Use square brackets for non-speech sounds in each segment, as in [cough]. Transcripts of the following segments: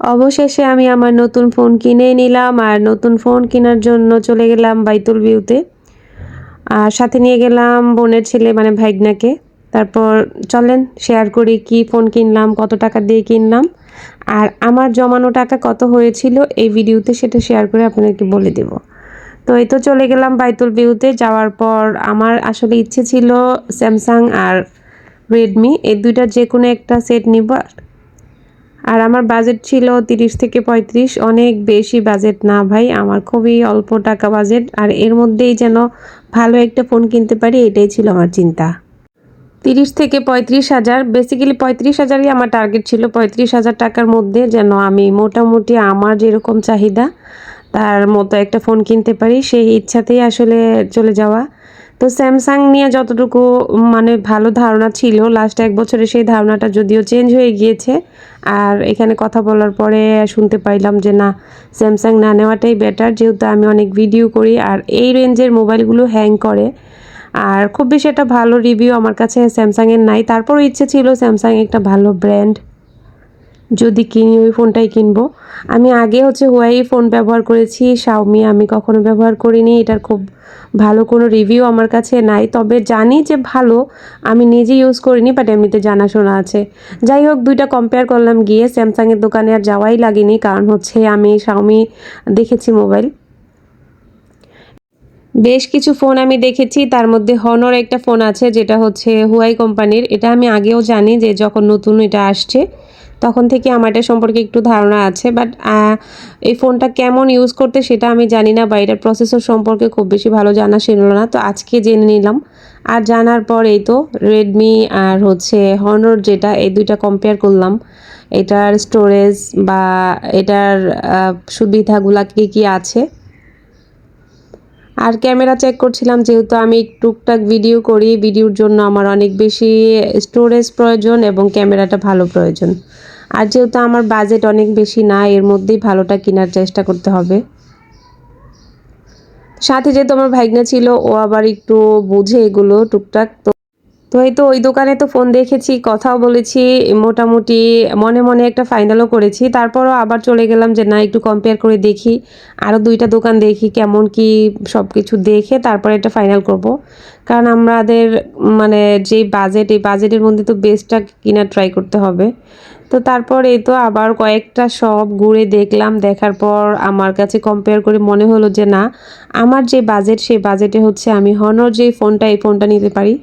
অবশেষে আমি আমার নতুন ফোন কিনে নিলাম আর নতুন ফোন কেনার জন্য চলে গেলাম বাইতুল ভিউতে। আর সাথে নিয়ে গেলাম বোনের ছেলে মানে ভাইগনাকে। তারপর চলেন শেয়ার করি কি ফোন কিনলাম, কত টাকা দিয়ে কিনলাম। আর আমার জমানো টাকা কত হয়েছিল এই ভিডিওতে সেটা শেয়ার করে আপনাদেরকে বলে দেব। তো এই তো চলে গেলাম বাইতুল ভিউতে। যাওয়ার পর আমার আসলে ইচ্ছে ছিল স্যামসাং আর রেডমি এই দুইটার যে কোনো একটা সেট নিব। আর আমার বাজেট ছিল তিরিশ থেকে পঁয়ত্রিশ, অনেক বেশি বাজেট না ভাই, আমার খুবই অল্প টাকা বাজেট আর এর মধ্যেই যেন ভালো একটা ফোন কিনতে পারি, এটাই ছিল আমার চিন্তা। তিরিশ থেকে পঁয়ত্রিশ হাজার বেসিক্যালি পঁয়ত্রিশ হাজারই আমার টার্গেট ছিল, পঁয়ত্রিশ হাজার টাকার মধ্যে যেন আমি মোটামুটি আমার যেরকম চাহিদা, তার মতো একটা ফোন কিনতে পারি, সেই ইচ্ছাতেই আসলে চলে যাওয়া। তো স্যামসাং নিয়ে যতটুকু মানে ভালো ধারণা ছিল লাস্ট এক বছরে সেই ধারণাটা যদিও চেঞ্জ হয়ে গিয়েছে। আর এখানে কথা বলার পরে শুনতে পাইলাম যে, না, স্যামসাং না নেওয়াটাই বেটার যেহেতু আমি অনেক ভিডিও করি আর এই রেঞ্জের মোবাইলগুলো হ্যাং করে। আর খুব বেশি একটা ভালো রিভিউ আমার কাছে স্যামসাংয়ের নাই। তারপরও ইচ্ছে ছিল স্যামসাং একটা ভালো ব্র্যান্ড যদি কিনি ওই ফোনটাই কিনবো। আমি আগে হচ্ছে হুয়াই ফোন ব্যবহার করেছি শাওমি আমি কখনো ব্যবহার করিনি, এটার খুব ভালো কোনো রিভিউ আমার কাছে নাই। তবে জানি যে ভালো, আমি নিজে ইউজ করিনি বাট এমনিতে জানাশোনা আছে। যাই হোক, দুইটা কম্পেয়ার করলাম গিয়ে স্যামসাংয়ের দোকানে আর যাওয়াই লাগেনি, কারণ হচ্ছে আমি শাওমি দেখেছি মোবাইল বেশ কিছু ফোন আমি দেখেছি, তার মধ্যে হনর একটা ফোন আছে, যেটা হচ্ছে হুয়াই কোম্পানির এটা আমি আগেও জানি যে যখন নতুন এটা আসছে তখন থেকে আমার এটা সম্পর্কে একটু ধারণা আছে বাট এই ফোনটা কেমন ইউজ করতে সেটা আমি জানি না, বা এটার প্রসেসর সম্পর্কে খুব বেশি ভালো জানা ছিল না। তো আজকে জেনে নিলাম। আর জানার পর এই তো রেডমি আর হচ্ছে হনর যেটা, এই দুইটা কম্পেয়ার করলাম। এটার স্টোরেজ বা এটার সুবিধাগুলা কী কী আছে? আর ক্যামেরা চেক করছিলাম, যেহেতু আমি টুকটাক ভিডিও করি ভিডিওর জন্য আমার অনেক বেশি স্টোরেজ প্রয়োজন এবং ক্যামেরাটা ভালো প্রয়োজন। আর যেহেতু আমার বাজেট অনেক বেশি না, এর মধ্যেই ভালোটা কেনার চেষ্টা করতে হবে। সাথে যেহেতু আমার ভাইগনা ছিল, ও আবার একটু বুঝে এগুলো টুকটাক। তো তো এই তো ওই দোকানে তো ফোন দেখেছি, কথাও বলেছি, মোটামুটি মনে মনে একটা ফাইনালও করেছি। তারপরও আবার চলে গেলাম যে না, একটু কম্পেয়ার করে দেখি আরও দুইটা দোকান দেখি, কেমন কি সব কিছু দেখে তারপরে এটা ফাইনাল করব। কারণ আমাদের মানে যে বাজেট এই বাজেটের মধ্যে তো বেস্টটা কিনা ট্রাই করতে হবে। তো তারপর এই তো আবার কয়েকটা সব ঘুরে দেখলাম। দেখার পর আমার কাছে কম্পেয়ার করে মনে হলো যে, না, আমার যে বাজেট সেই বাজেটে হচ্ছে আমি হনর যে ফোনটা এই ফোনটা নিতে পারি।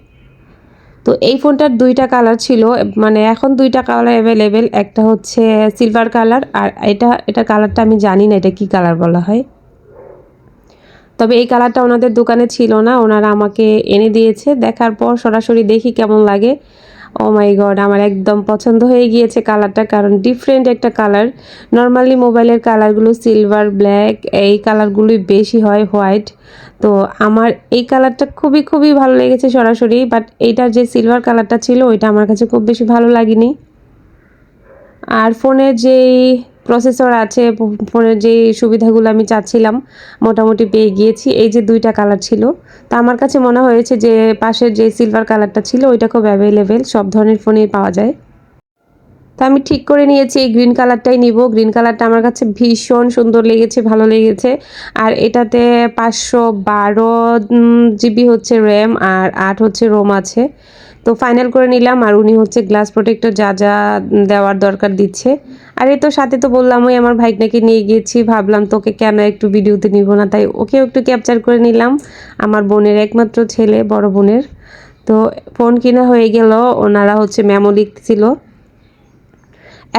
তো এই ফোনটার দুইটা কালার ছিল মানে এখন দুইটা কালার অ্যাভেলেবেল একটা হচ্ছে সিলভার কালার আর এটা এটা কালারটা আমি জানি না এটা কি কালার বলা হয়। তবে এই কালারটা ওনাদের দোকানে ছিল না, ওনারা আমাকে এনে দিয়েছে। দেখার পর সরাসরি দেখি কেমন লাগে। ও মাই গড আমার একদম পছন্দ হয়ে গিয়েছে কালারটা, কারণ ডিফারেন্ট একটা কালার। নর্মালি মোবাইলের কালারগুলো সিলভার ব্ল্যাক এই কালারগুলোই বেশি হয় হোয়াইট তো আমার এই কালারটা খুবই খুবই ভালো লেগেছে সরাসরি বাট এইটার যে সিলভার কালারটা ছিল, ওইটা আমার কাছে খুব বেশি ভালো লাগেনি। আর ফোনের যেই প্রসেসর আছে ফোনের যেই সুবিধাগুলো আমি চাচ্ছিলাম, মোটামুটি পেয়ে গিয়েছি। এই যে দুইটা কালার ছিল। তা আমার কাছে মনে হয়েছে যে পাশের যে সিলভার কালারটা ছিল, ওইটা খুব অ্যাভেলেবেল সব ধরনের ফোনেই পাওয়া যায়। তো আমি ঠিক করে নিয়েছি, এই গ্রিন কালারটাই নিব। গ্রিন কালারটা আমার কাছে ভীষণ সুন্দর লেগেছে, ভালো লেগেছে। আর এটাতে পাঁচশো বারো জিবি হচ্ছে র্যাম আর আট হচ্ছে রোম আছে। তো ফাইনাল করে নিলাম আর উনি হচ্ছে গ্লাস প্রোটেক্টর যা যা দেওয়ার দরকার দিচ্ছে। আর এ তো সাথে তো বললাম, ওই আমার ভাইকনাকে নিয়ে গিয়েছি, ভাবলাম তোকে কেন একটু ভিডিওতে নিব না? তাই ওকেও একটু ক্যাপচার করে নিলাম। আমার বোনের একমাত্র ছেলে, বড় বোনের। তো ফোন কিনা হয়ে গেল, ওনারা হচ্ছে মেমো লিখছিল।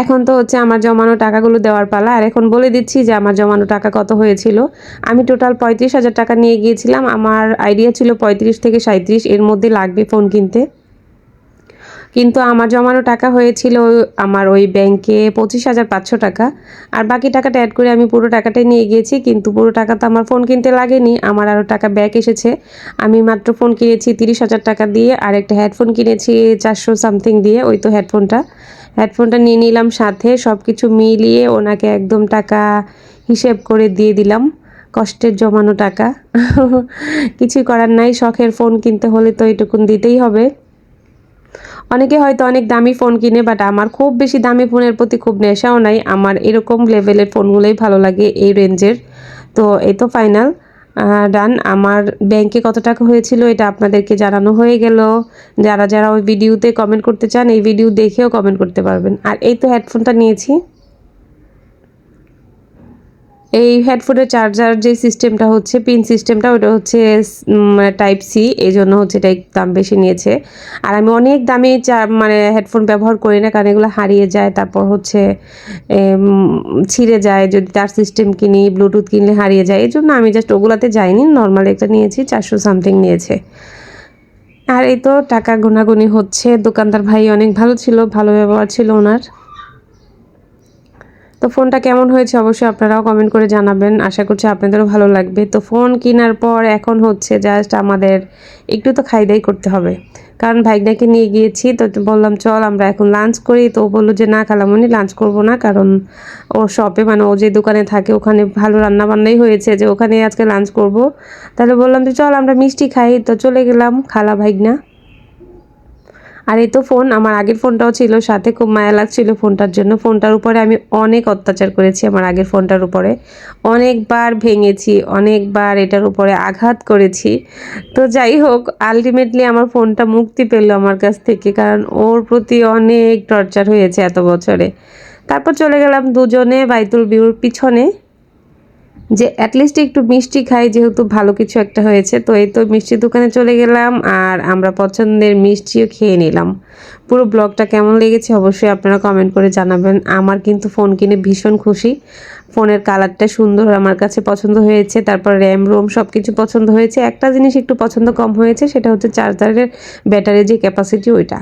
এখন তো হচ্ছে আমার জমানো টাকাগুলো দেওয়ার পালা, আর এখন বলে দিচ্ছি যে আমার জমানো টাকা কত হয়েছিল। আমি টোটাল পঁয়ত্রিশ হাজার টাকা নিয়ে গিয়েছিলাম, আমার আইডিয়া ছিল পঁয়ত্রিশ থেকে সাঁত্রিশ এর মধ্যে লাগবে ফোন কিনতে। কিন্তু আমার জমানো টাকা হয়েছিল আমার ওই ব্যাংকে পঁচিশ হাজার পাঁচশো টাকা, আর বাকি টাকাটা অ্যাড করে আমি পুরো টাকাটাই নিয়ে গিয়েছি, কিন্তু পুরো টাকা তো আমার ফোন কিনতে লাগেনি, আমার আরও টাকা ব্যাক এসেছে। আমি মাত্র ফোন কিনেছি তিরিশ হাজার টাকা দিয়ে, আর একটা হেডফোন কিনেছি চারশো সামথিং দিয়ে, ওই তো হেডফোনটা হেডফোনটা নিয়ে নিলাম সাথে সব কিছু মিলিয়ে ওনাকে একদম টাকা হিসেব করে দিয়ে দিলাম, কষ্টের জমানো টাকা। [laughs] কিছু করার নাই, শখের ফোন কিনতে হলে তো এটুকুন দিতেই হবে। অনেকে হয়তো অনেক দামি ফোন কিনে বাট আমার খুব বেশি দামি ফোনের প্রতি খুব নেশাও নাই। আমার এরকম লেভেলের ফোনগুলোই ভালো লাগে এই রেঞ্জের তো এই তো ফাইনাল ডান, আমার ব্যাংকে কত টাকা হয়েছিল এটা আপনাদেরকে জানানো হয়ে গেল। যারা যারা ওই ভিডিওতে কমেন্ট করতে চান, এই ভিডিও দেখেও কমেন্ট করতে পারবেন। আর এই তো হেডফোনটা নিয়েছি। এই হেডফোনের চার্জার যে সিস্টেমটা হচ্ছে পিন সিস্টেমটা ওটা হচ্ছে টাইপ সি এই জন্য হচ্ছে এটা দাম বেশি নিয়েছে। আর আমি অনেক দামি মানে হেডফোন ব্যবহার করি না, কারণ এগুলো হারিয়ে যায়, তারপর হচ্ছে ছিঁড়ে যায়, যদি তার সিস্টেম কিনি ব্লুটুথ কিনলে হারিয়ে যায়, এই জন্য আমি জাস্ট ওগুলাতে যাইনি নর্মাল একটা নিয়েছি, চারশো সামথিং নিয়েছে। আর এই তো টাকা গোনাগুনি হচ্ছে, দোকানদার ভাই অনেক ভালো ছিল, ভালো ব্যবহার ছিল ওনার। তো ফোনটা কেমন হয়েছে অবশ্যই আপনারাও কমেন্ট করে জানাবেন। আশা করছি আপনাদেরও ভালো লাগবে। তো ফোন কেনার পর এখন হচ্ছে জাস্ট আমাদের একটু তো খাই দাই করতে হবে। কারণ ভাইগনাকে নিয়ে গিয়েছি, তো বললাম, চল আমরা এখন লাঞ্চ করি। তো বলল যে, না খালামনি লাঞ্চ করব না। কারণ ও শপে মানে ও যে দোকানে থাকে, ওখানে ভালো রান্না বান্নাই হয়েছে যে ওখানে আজকে লাঞ্চ করব। তাহলে বললাম যে, চল আমরা মিষ্টি খাই। তো চলে গেলাম খালা ভাইগনা। আর এই তো ফোন, আমার আগের ফোনটাও ছিল, সাথে খুব মায়া লাগছিল ফোনটার জন্য। ফোনটার উপরে আমি অনেক অত্যাচার করেছি আমার আগের ফোনটার উপরে। অনেকবার ভেঙেছি, অনেকবার এটার উপরে আঘাত করেছি। তো যাই হোক আলটিমেটলি আমার ফোনটা মুক্তি পেল আমার কাছ থেকে, কারণ ওর প্রতি অনেক টর্চার হয়েছে এত বছরে। তারপর চলে গেলাম দুজনে বাইতুল বিউর পিছনে। যে অ্যাটলিস্ট একটু মিষ্টি খাই, যেহেতু ভালো কিছু একটা হয়েছে। তো এই তো মিষ্টির দোকানে চলে গেলাম আর আমরা পছন্দের মিষ্টিও খেয়ে নিলাম। পুরো ব্লগটা কেমন লেগেছে অবশ্যই আপনারা কমেন্ট করে জানাবেন। আমার কিন্তু ফোন কিনে ভীষণ খুশি। ফোনের কালারটা সুন্দর আমার কাছে পছন্দ হয়েছে, তারপর র্যাম রোম সব কিছু পছন্দ হয়েছে। একটা জিনিস একটু পছন্দ কম হয়েছে, সেটা হচ্ছে চার্জারের ব্যাটারির যে ক্যাপাসিটি ওইটা।